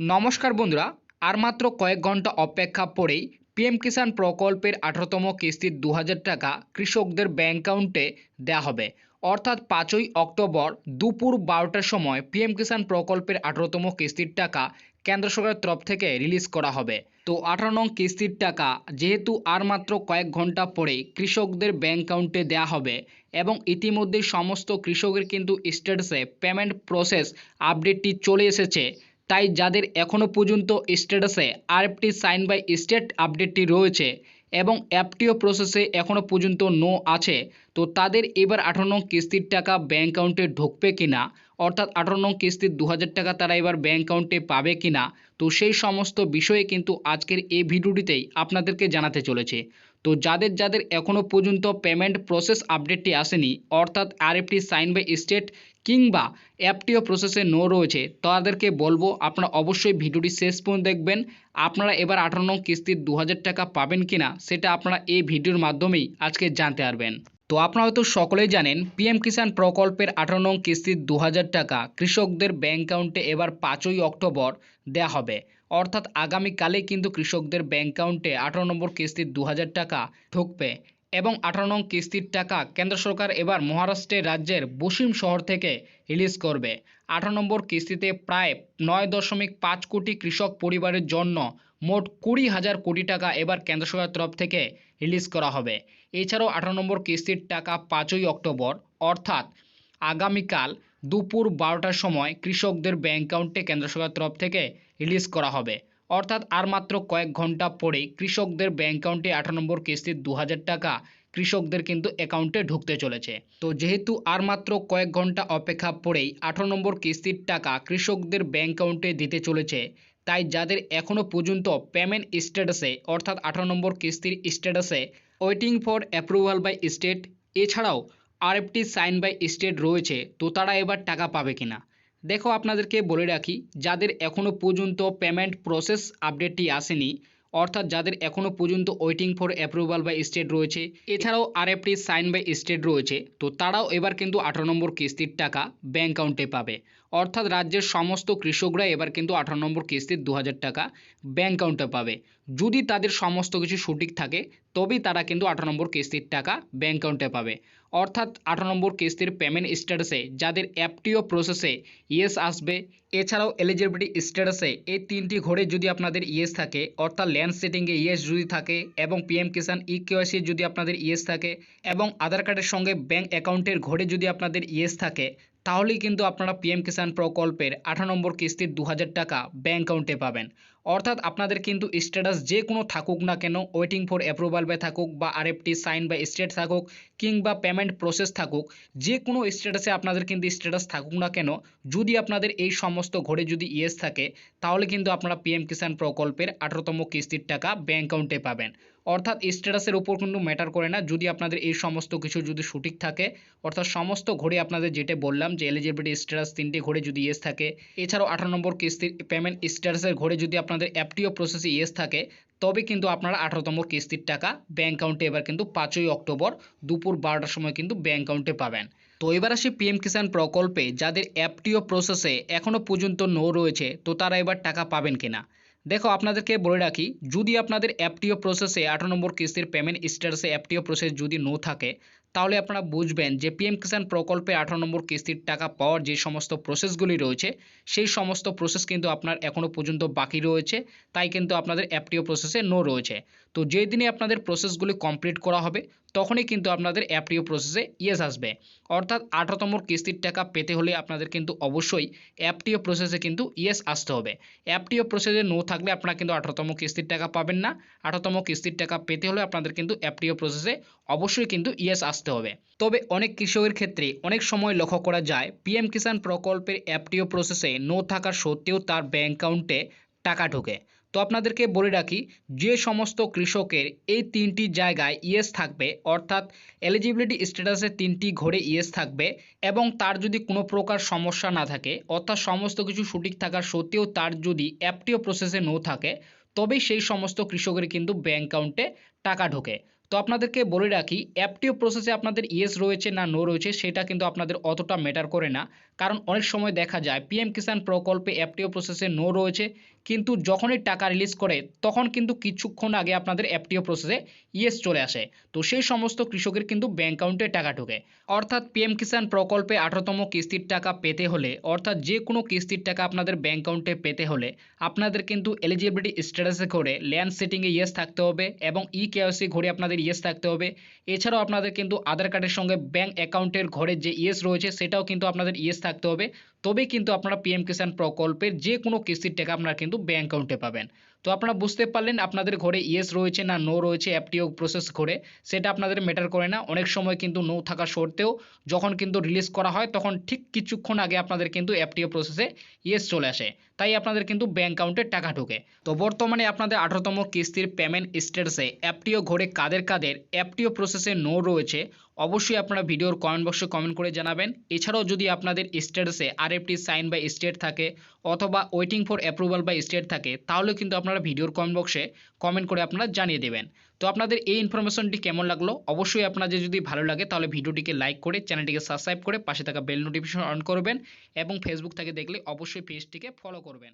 নমস্কার বন্ধুরা, আর মাত্র কয়েক ঘণ্টা অপেক্ষা পরেই পিএম কিষাণ প্রকল্পের আঠারোতম কিস্তির দু হাজার টাকা কৃষকদের ব্যাংক অ্যাকাউন্টে দেওয়া হবে। অর্থাৎ পাঁচই অক্টোবর দুপুর বারোটার সময় পিএম কিষাণ প্রকল্পের আঠারোতম কিস্তির টাকা কেন্দ্র সরকারের তরফ থেকে রিলিজ করা হবে। তো আঠারো নং কিস্তির টাকা যেহেতু আর মাত্র কয়েক ঘণ্টা পরেই কৃষকদের ব্যাংক অ্যাকাউন্টে দেওয়া হবে এবং ইতিমধ্যেই সমস্ত কৃষকের কিন্তু স্ট্যাটাসে পেমেন্ট প্রসেস আপডেটটি চলে এসেছে তাই যাদের এখনও পর্যন্ত স্ট্যাটাসে আরএফটি সাইন বাই স্টেট আপডেটটি রয়েছে এবং অ্যাপটিও প্রসেসে এখনও পর্যন্ত নো আছে, তো তাদের এবার আঠারো নং কিস্তির টাকা ব্যাঙ্ক অ্যাকাউন্টে ঢুকবে কিনা, অর্থাৎ আঠারো নং কিস্তির দু হাজার টাকা তারা এবার ব্যাঙ্ক অ্যাকাউন্টে পাবে কিনা, তো সেই সমস্ত বিষয়ে কিন্তু আজকের এই ভিডিওটিতেই আপনাদেরকে জানাতে চলেছে। তো যাদের যাদের এখনও পর্যন্ত পেমেন্ট প্রসেস আপডেটটি আসেনি, অর্থাৎ আরএফটি সাইন বাই স্টেট কিংবা অ্যাপটিও প্রসেসে নো রয়েছে। তাদেরকে বলব, আপনারা অবশ্যই ভিডিওটি শেষ পর্যন্ত দেখবেন। আপনারা এবার আঠারো নং কিস্তির দু হাজার টাকা পাবেন কিনা, সেটা আপনারা এই ভিডিওর মাধ্যমেই আজকে জানতে পারবেন। তো আপনারা হয়তো সকলেই জানেন, পিএম কিষাণ প্রকল্পের আঠারো নং কিস্তির দু হাজার টাকা কৃষকদের ব্যাংক অ্যাকাউন্টে এবার পাঁচই অক্টোবর দেয়া হবে। অর্থাৎ আগামীকালেই কিন্তু কৃষকদের ব্যাংক অ্যাকাউন্টে আঠারো নম্বর কিস্তির দু হাজার টাকা ঢুকবে। এবং আঠারো নং কিস্তির টাকা কেন্দ্র সরকার এবার মহারাষ্ট্রের রাজ্যের বসিম শহর থেকে রিলিজ করবে। আঠারো নম্বর কিস্তিতে প্রায় নয় দশমিক পাঁচ কোটি কৃষক পরিবারের জন্য মোট কুড়ি হাজার কোটি টাকা এবার কেন্দ্র সরকারের তরফ থেকে রিলিজ করা হবে। এছাড়াও আঠারো নম্বর কিস্তির টাকা পাঁচই অক্টোবর, অর্থাৎ আগামীকাল দুপুর বারোটার সময় কৃষকদের ব্যাংক অ্যাকাউন্টে কেন্দ্র সরকারের তরফ থেকে রিলিজ করা হবে। অর্থাৎ আর মাত্র কয়েক ঘণ্টা পরেই কৃষকদের ব্যাংক অ্যাকাউন্টে আঠারো নম্বর কিস্তির দু হাজার টাকা কৃষকদের কিন্তু অ্যাকাউন্টে ঢুকতে চলেছে। তো যেহেতু আর মাত্র কয়েক ঘণ্টা অপেক্ষা পরেই আঠারো নম্বর কিস্তির টাকা কৃষকদের ব্যাংক অ্যাকাউন্টে দিতে চলেছে, তাই যাদের এখনও পর্যন্ত পেমেন্ট স্ট্যাটাসে অর্থাৎ আঠারো নম্বর কিস্তির স্ট্যাটাসে waiting for approval by state, এছাড়াও আরএফটি সাইন বাই স্টেট রয়েছে, তো তারা এবার টাকা পাবে কিনা? দেখো আপনাদেরকে বলে রাখি, যাদের এখনও পর্যন্ত পেমেন্ট প্রসেস আপডেটটি আসেনি, অর্থাৎ যাদের এখনও পর্যন্ত waiting for approval by state রয়েছে, এছাড়াও আরএফটি সাইন বাই স্টেট রয়েছে, তো তারাও এবার কিন্তু আঠারো নম্বর কিস্তির টাকা ব্যাঙ্ক অ্যাকাউন্টে পাবে। অর্থাৎ রাজ্যের সমস্ত কৃষকরা এবার কিন্তু আঠারো নম্বর কিস্তির দু হাজার টাকা ব্যাঙ্ক অ্যাকাউন্টে পাবে। যদি তাদের সমস্ত কিছু সঠিক থাকে, তবেই তারা কিন্তু আঠারো নম্বর কিস্তির টাকা ব্যাঙ্ক অ্যাকাউন্টে পাবে। অর্থাৎ আঠারো নম্বর কিস্তির পেমেন্ট স্ট্যাটাসে যাদের অ্যাপটিও প্রসেসে ইয়েস আসবে, এছাড়াও এলিজিবিলিটি স্ট্যাটাসে এই তিনটি ঘরে যদি আপনাদের ইয়েস থাকে, অর্থাৎ ল্যান্ড সেটিংয়ে ইয়েস যদি থাকে এবং পিএম কিষাণ ই কেওয়াইসি যদি আপনাদের ইয়েস থাকে এবং আধার কার্ডের সঙ্গে ব্যাঙ্ক অ্যাকাউন্টের ঘরে যদি আপনাদের ইয়েস থাকে তাহলেই কিন্তু আপনারা পিএম কিষাণ প্রকল্পের আঠারো নম্বর কিস্তির দু হাজার টাকা ব্যাঙ্ক অ্যাকাউন্টে পাবেন। অর্থাৎ আপনাদের কিন্তু স্ট্যাটাস যে কোনো থাকুক না কেন ওয়েটিং ফর অ্যাপ্রুভাল বাই থাকুক বা আরএফটি সাইন বা স্টেট থাকুক কিংবা পেমেন্ট প্রসেস থাকুক, যে কোনো স্ট্যাটাসে আপনাদের কিন্তু স্ট্যাটাস থাকুক না কেন, যদি আপনাদের এই সমস্ত ঘরে যদি ইয়েস থাকে, তাহলে কিন্তু আপনারা পিএম কিষাণ প্রকল্পের আঠারোতম কিস্তির টাকা ব্যাঙ্ক অ্যাকাউন্টে পাবেন। অর্থাৎ স্ট্যাটাসের উপর কিন্তু ম্যাটার করে না, যদি আপনাদের এই সমস্ত কিছু যদি সঠিক থাকে, অর্থাৎ সমস্ত ঘরে আপনাদের যেটা বললাম যে এলিজিবিলিটি স্ট্যাটাস তিনটে ঘরে যদি ইয়েস থাকে, এছাড়াও আঠারো নম্বর কিস্তির পেমেন্ট স্ট্যাটাসের ঘরে যদি আপনাদের অ্যাপটিও প্রসেসে ইয়েস থাকে, তবে কিন্তু আপনারা আঠারোতম কিস্তির টাকা ব্যাঙ্ক অ্যাকাউন্টে এবার কিন্তু পাঁচই অক্টোবর দুপুর বারোটার সময় কিন্তু ব্যাঙ্ক অ্যাকাউন্টে পাবেন। তো এবার আসি পিএম কিষাণ প্রকল্পে, যাদের অ্যাপটিও প্রসেসে এখনও পর্যন্ত নো রয়েছে, তো তারা এবার টাকা পাবেন কিনা? দেখো, আপনাদেরকে বলে রাখি, যদি আপনাদের অ্যাপটিও প্রসেসে আঠারো নম্বর কিস্তির পেমেন্ট স্ট্যাটাসে অ্যাপটিও প্রসেস যদি নো থাকে তাহলে আপনারা বুঝবেন যে পিএম কিষাণ প্রকল্পে আঠারো নম্বর কিস্তির টাকা পাওয়ার যে সমস্ত প্রসেসগুলি রয়েছে, সেই সমস্ত প্রসেস কিন্তু আপনার এখনও পর্যন্ত বাকি রয়েছে। তাই কিন্তু আপনাদের অ্যাপটিও প্রসেসে নো রয়েছে। তো যেই দিনে আপনাদের প্রসেসগুলি কমপ্লিট করা হবে, তখনই কিন্তু আপনাদের অ্যাপটিও প্রসেসে ইয়েস আসবে। অর্থাৎ আঠারোতম কিস্তির টাকা পেতে হলে আপনাদের কিন্তু অবশ্যই অ্যাপটিও প্রসেসে কিন্তু ইয়েস আসতে হবে। অ্যাপটিও প্রসেসে নো থাকলে আপনারা কিন্তু আঠারোতম কিস্তির টাকা পাবেন না। আঠারোতম কিস্তির টাকা পেতে হলে আপনাদের কিন্তু অ্যাপটিও প্রসেসে অবশ্যই কিন্তু ইয়েস আসতে হবে। তবে অনেক কৃষকের ক্ষেত্রে অনেক সময় লক্ষ্য করা যায়, পিএম কিষাণ প্রকল্পের অ্যাপটিও প্রসেসে নো থাকা সত্ত্বেও তার ব্যাঙ্ক অ্যাকাউন্টে টাকা ঢোকে। তো আপনাদেরকে বলে রাখি, যে সমস্ত কৃষকের এই তিনটি জায়গায় ইয়েস থাকবে, অর্থাৎ এলিজিবিলিটি স্ট্যাটাসে তিনটি ঘরে ইয়েস থাকবে এবং তার যদি কোনো প্রকার সমস্যা না থাকে, অর্থাৎ সমস্ত কিছু সঠিক থাকার সত্ত্বেও তার যদি অ্যাপটিও প্রসেসে নো থাকে, তবেই সেই সমস্ত কৃষকের কিন্তু ব্যাঙ্ক অ্যাকাউন্টে টাকা ঢোকে। তো আপনাদেরকে বলে রাখি অ্যাপটিও প্রসেসে আপনাদের ইয়েস রয়েছে না নো রয়েছে, সেটা কিন্তু আপনাদের অতটা ম্যাটার করে না। কারণ অনেক সময় দেখা যায় পিএম কিষাণ প্রকল্পে অ্যাপটিও প্রসেসে নো রয়েছে, কিন্তু যখনই টাকা রিলিজ করে, তখন কিন্তু কিছুক্ষণ আগে আপনাদের অ্যাপটিও প্রসেসে ইয়েস চলে আসে। তো সেই সমস্ত কৃষকের কিন্তু ব্যাঙ্ক অ্যাকাউন্টে টাকা ঢোকে। অর্থাৎ পিএম কিষাণ প্রকল্পে আঠারোতম কিস্তির টাকা পেতে হলে, অর্থাৎ যে কোনো কিস্তির টাকা আপনাদের ব্যাঙ্ক অ্যাকাউন্টে পেতে হলে, আপনাদের কিন্তু এলিজিবিলিটি স্ট্যাটাসে করে ল্যান্ড সেটিংয়ে ইয়েস থাকতে হবে এবং ই কেওয়াইসি ঘরে আপনাদের ইয়েস থাকতে হবে। এছাড়াও আপনাদের কিন্তু আধার কার্ডের সঙ্গে ব্যাঙ্ক অ্যাকাউন্টের ঘরের যে ইয়েস রয়েছে, সেটাও কিন্তু আপনাদের ইয়েস থাকতে হবে। তবেই কিন্তু আপনারা পিএম কিষাণ প্রকল্পের যে কোনো কিস্তির টাকা আপনারা কিন্তু ব্যাঙ্ক অ্যাকাউন্টে পাবেন। তো আপনারা বুঝতে পারলেন আপনাদের ঘরে ইয়েস রয়েছে না নো রয়েছে অ্যাপটিও প্রসেস করে সেটা আপনাদের ম্যাটার করে না। অনেক সময় কিন্তু নো থাকা সত্ত্বেও যখন কিন্তু রিলিজ করা হয়, তখন ঠিক কিছুক্ষণ আগে আপনাদের কিন্তু অ্যাপটিও প্রসেসে ইয়েস চলে আসে। তাই আপনাদের কিন্তু ব্যাঙ্ক অ্যাকাউন্টে টাকা ঢোকে। তো বর্তমানে আপনাদের আঠারোতম কিস্তির পেমেন্ট স্ট্যাটাসে অ্যাপটিও ঘরে কাদের কাদের অ্যাপটিও প্রসেসে নো রয়েছে, অবশ্যই আপনারা ভিডিওর কমেন্ট বক্সে কমেন্ট করে জানাবেন। এছাড়াও যদি আপনাদের স্ট্যাটাসে আরএফটি সাইন বা স্টেট থাকে, অথবা ওয়েটিং ফর অ্যাপ্রুভাল বা স্টেট থাকে তাহলে কিন্তু আপনারা ভিডিওর কমেন্ট বক্সে কমেন্ট করে আপনারা জানিয়ে দেবেন। তো আপনাদের এই ইনফরমেশনটি কেমন লাগল? অবশ্যই আপনাদের যদি ভালো লাগে, তাহলে ভিডিওটিকে লাইক করে চ্যানেলটিকে সাবস্ক্রাইব করে পাশে থাকা বেল নোটিফিকেশন অন করবেন এবং ফেসবুক থেকে দেখলে অবশ্যই পেজটিকে ফলো করবেন।